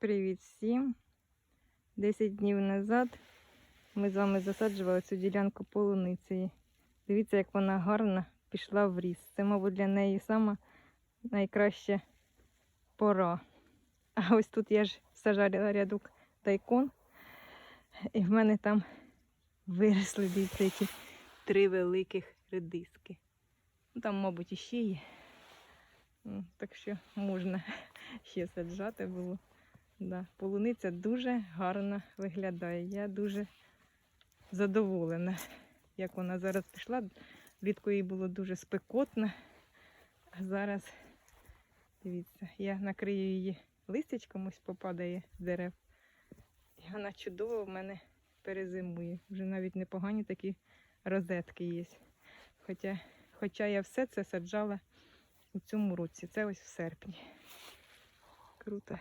Привіт всім! 10 днів назад ми з вами засаджували цю ділянку полуниці. Дивіться, як вона гарно пішла в ріс. Це, мабуть, для неї сама найкраща пора. А ось тут я ж сажала рядок дайкон, і в мене там виросли дивіться, які три великих редиски. Ну, Там, мабуть, іще є. Так що можна ще саджати було. Да. Полуниця дуже гарно виглядає. Я дуже задоволена, як вона зараз пішла. Влітку їй було дуже спекотно. А зараз, дивіться, я накрию її листячком, ось попадає з дерев. І вона чудово в мене перезимує. Вже навіть непогані такі розетки є. Хоча, хоча я все це саджала у цьому році. Це ось в серпні. Круто.